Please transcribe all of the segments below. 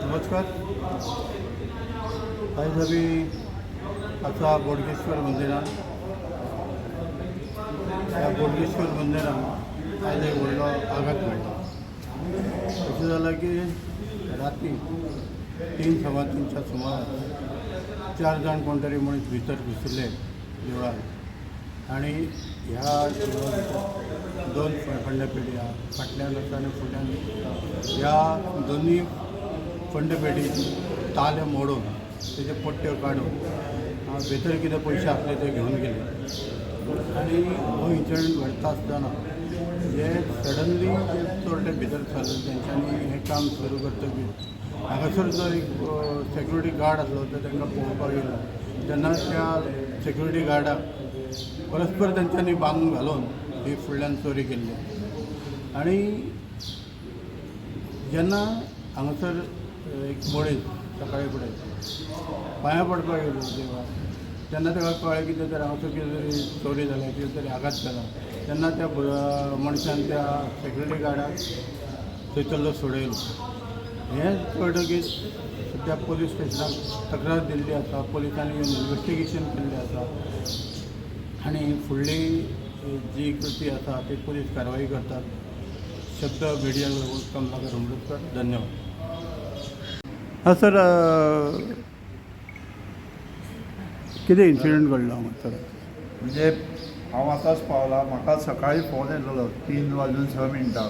नमस्कार। आयज आमी आसा बोडगेश्वर मंदिरान ह्या बोडगेश्वर मंदिरान आयज एक व्हडलो आघात घडला अशें जालां की राती तीन सवा तीनच्या सुमार चार जाण कोण तरी मनीस भितर घुसले देवळान आनी ह्या देवळांत दोन खंडपेटी आहा फाटल्यान आसा आनी फुडल्यान ह्या दोनूय खंडपेटी ताले मोडून त्याचे पट्ट्यो काडून भितर कितें पयशे आसले ते घेवन गेले. आनी हो इन्सिडंट घडता आसतना जे सडनली जे चोरटे भितर सरले तेंच्यांनी हें काम सुरू करतकीर हांगासर जो एक सेक्युरिटी गार्ड आसलो तो तांकां पळोवपाक येयलो तेन्ना त्या सेक्युरिटी गार्डाक परस्पर तेंच्यांनी बांदून घालून ही फुडल्यान चोरी केल्ली आनी जेन्ना हांगासर एक मनीस सकाळी फुडें पांयां पडपाक येयलो देवाक तेन्ना ताका कळ्ळें कितें जर हांगासर कितें तरी चोरी झाला कितें तरी आघात जाला तेन्ना त्या मनशान त्या सेक्युरिटी गार्डाक थंयसरलो सोडयलो हें कळटकीर सद्या पोलीस स्टेशनाक तक्रार दिल्ली आसा पोलिसांनी येवन इन्वेस्टिगेशन केल्लें आसा आनी फुडली जी कृती आसा ती पोलीस कारवाई करतात. शब्द मिडिया कमलाकर अमृतकर धन्यवाद. हां सर कितें इन्सिडंट घडलो हांगासर म्हणजे हांव आतांच पावला म्हाका सकाळी फोन येयलेलो तीन वाजून स मिनटां.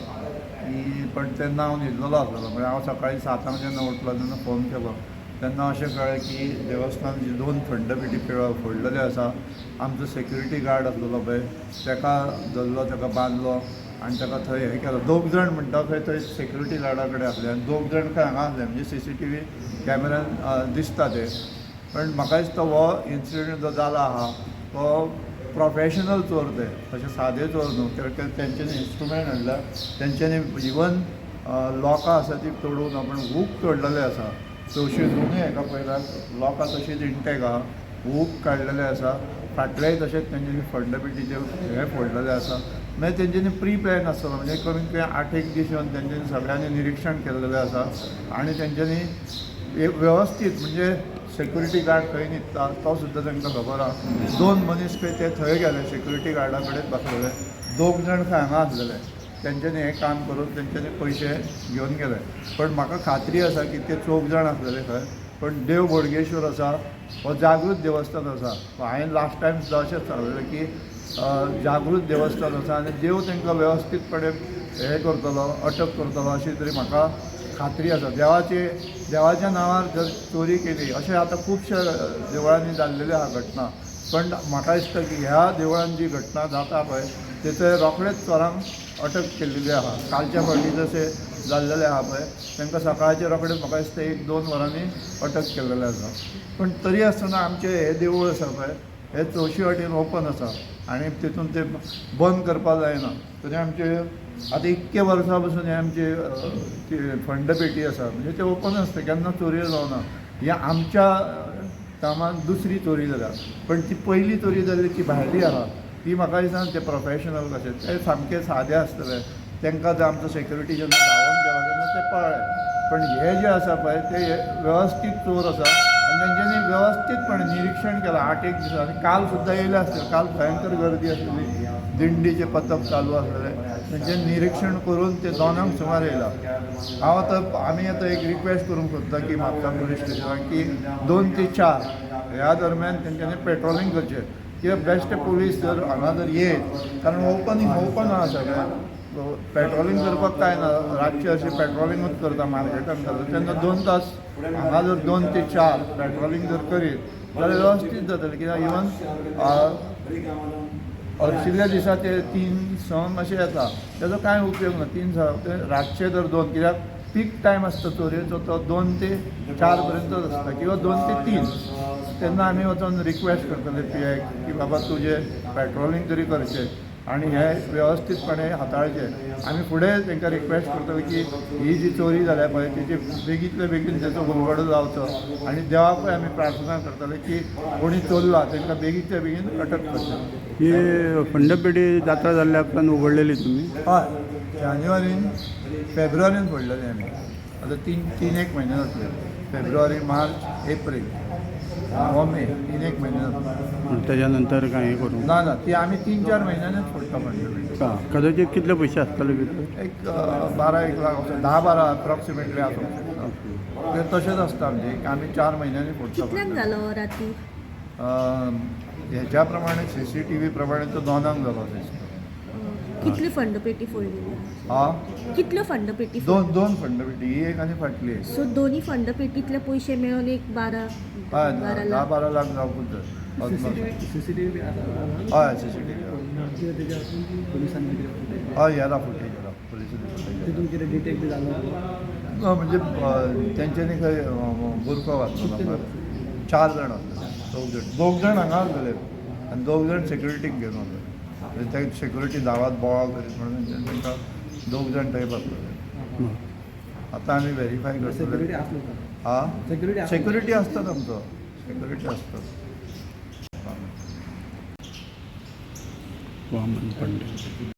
की पण तेन्ना हांव न्हिदलेलो आसलेलो म्हणजे हांव सकाळी सातांक जेन्ना उठलो तेन्ना फोन केलो. तेन्ना अशें कळ्ळें की देवस्थान जी दोन खंडपिटी पिळो फोडलेले आसा आमचो सेक्युरिटी गार्ड आसलेलो पळय ताका धरलो ताका बांदलो आनी ताका थंय हें केलो. दोग जाण म्हणटा खंय थंय सेक्युरिटी गार्डा कडेन आसले आनी दोग जाण खंय हांगा आसले म्हणजे सी सी टी व्ही कॅमेरान दिसता ते. पण म्हाका दिसता हो इन्सिडंट जो जाला आहा तो प्रोफेशनल चोर ते अशे सादे चोर न्हू. कित्याक तेंच्यांनी इन्स्ट्रुमेंट हाडला तेंच्यांनी इवन लोकां आसा ती तोडून आपण हूक तोडलेले आसा. चवशी दोनूय हेका पयल्यार लोकां तशीच इंटेक आहा हूक काडलेले आसा. फाटलेय तशेंच तेंच्यांनी फंडपिटीचे हे फोडलेले आसा. मागीर तेंच्यांनी प्री प्लॅन आसतलो म्हणजे कमीत कमी आठ एक दीस येवन तेंच्यांनी सगळ्यांनी निरीक्षण केलेलें आसा. आनी तेंच्यांनी एक वेवस्थीत म्हणजे सेक्युरिटी गार्ड खंय न्हिदता तो सुद्दां तांकां खबर आहा. दोन मनीस पळय ते थंय गेले सेक्युरिटी गार्डा कडेन बसलेले दोग जाण खंय हांगा आसलेले. तेंच्यांनी हें काम करून तेंच्यांनी पयशे घेवन गेले. पण म्हाका खात्री आसा की ते चौग जाण आसलेले खंय. पण देव बोडगेश्वर आसा हो जागृत देवस्थान आसा. हांवें लास्ट टायम सुद्दां अशेंच सांगलेलें की जागृत देवस्थान आसा आनी देव तांकां वेवस्थीतपणे हें करतलो अटक करतलो अशी तरी म्हाका खात्री आसा देवाची देवाच्या नांवार जर चोरी केली अशें आतां खुबशे देवळांनी जाल्लेले आहा घटना. पण म्हाका दिसता की ह्या देवळान जी घटना जाता पळय तेचे रोखडेच चोरांक अटक केल्लेली आहा. कालच्या फावटी जशें जाल्लेले आहा पळय तांकां सकाळचे रोखडेच म्हाका दिसता एक दोन वरांनी अटक केल्लेले आसा. पण तरी आसतना आमचें हें देवूळ आसा पळय हे चवशी वाटेन ओपन आसा. आनी तितून ते बंद करपाक जायना. तरी आमचे आतां इतके वर्सां पासून हे आमचे फंडपेटी आसा म्हणजे ते ओपन आसता केन्ना चोरी जावना ही आमच्या कामाक दुसरी चोरी जाल्या पण ती पयली चोरी जाल्ली ती भायली आहा ती म्हाका दिसना ते प्रोफेशनल कशे ते सामके सादे आसतले तांकां जर आमचो सेक्युरिटी जेन्ना धांवून गेलो तेन्ना ते पळ्ळे पण हे जे आसा पळय ते वेवस्थीत चोर आसा आनी तेंच्यांनी वेवस्थीतपणे निरीक्षण केलां आठ एक दिसा आनी काल सुद्दां येयले आसले काल भयंकर गर्दी आसलेली दिंडीचे पथक चालू आसलेले त्यांचे म्हणजे निरीक्षण करून ते दोनांक सुमार येयला हांव आतां आमी आतां एक रिक्वेस्ट करूंक सोदता की म्हापसा पोलीस स्टेशनाक की दोन ते चार ह्या दरम्यान तेंच्यांनी पेट्रोलिंग करचें. कित्याक बेस्ट पोलीस जर हांगा जर येत कारण ओपनिंग ओपन आहा सगळें पेट्रोलिंग करपाक काय ना रातचे अशें पेट्रोलिंगूच करता मार्केटान करता तेन्ना दोन तास हांगा जर दोन ते चार पेट्रोलिंग जर करीत जाल्यार वेवस्थीत जातलें. कित्याक इवन हरशिल्ल्या दिसा ते तीन सण अशें येता. तेजो कांय उपयोग ना? तीन सण ते रातचे जर दोन कित्याक? पीक टायम आसता चोरयेचो तो दोन ते चार पर्यंतच आसता किंवा दोन ते तीन. तेन्ना आमी वचून रिक्वेस्ट करतले पी की बाबा तुजें पेट्रोलिंग तरी करचें. आनी हे वेवस्थीतपणे हाताळचें आमी फुडें तांकां रिक्वेस्ट करतले की ही जी चोरी जाल्या पळय तेची बेगींतले बेगीन तेचो उलगडो जावचो आनी देवाकूय आमी प्रार्थना करतले की कोणी चोरला तांकां बेगीनच्या बेगीन अटक करचें ही फंडपेटी जात्रा जाल्ल्या उपरांत उघडलेली तुम्ही? हय. जानेवारीन फेब्रुवारीन पडलेले आमी आतां तीन तीन एक म्हयने जातले फेब्रुवारी मार्च एप्रील. हो मे तीन एक म्हयने जातले त्याच्यानंतर काय हे करू? ना ना ती आमी तीन चार म्हयन्यानूच फोडटा म्हणजे का? कदाचित कितले पयशे आसतले भितर एक अ, बारा एक लाख असो धा बारा अप्रॉक्सिमेटली आसूंक शकता ते तशेंच आसता आमचे. एक आमी चार म्हयन्यांनी फोडटा कितल्यांक पडटा. जालो राती ह्याच्या प्रमाणे सी सी टी व्ही प्रमाणे तो दोनांक जालो दिसता कितली फंडपेटी फोडलेली? हा? कितल्यो फंडपेटी दोन दोन फंडपेटी ही एक आनी फाटली एक. सो दोन्ही फंडपेटीतले पयशे मेळून एक बारा हय बारा धा लाख बारा लाख जावपूच जाय हय सी सी टी व्ही हय येला फुटेज येला पुलिस ना म्हणजे अ, तेंच्यांनी खंय बुरको नंबर. चार जाण आसले दोग जाण. दोग जाण हांगा आसलेले आनी दोग जाण सेक्युरिटीक घेवन म्हणजे ते सेक्युरिटी बोवाळ करीत म्हणून तांकां दोग जाण थंय बसलेले आतां आमी व्हेरीफाय करतले हा? सेक्युरिटी असतात आमचो. सेक्युरिटी असतात. वामन पंडित.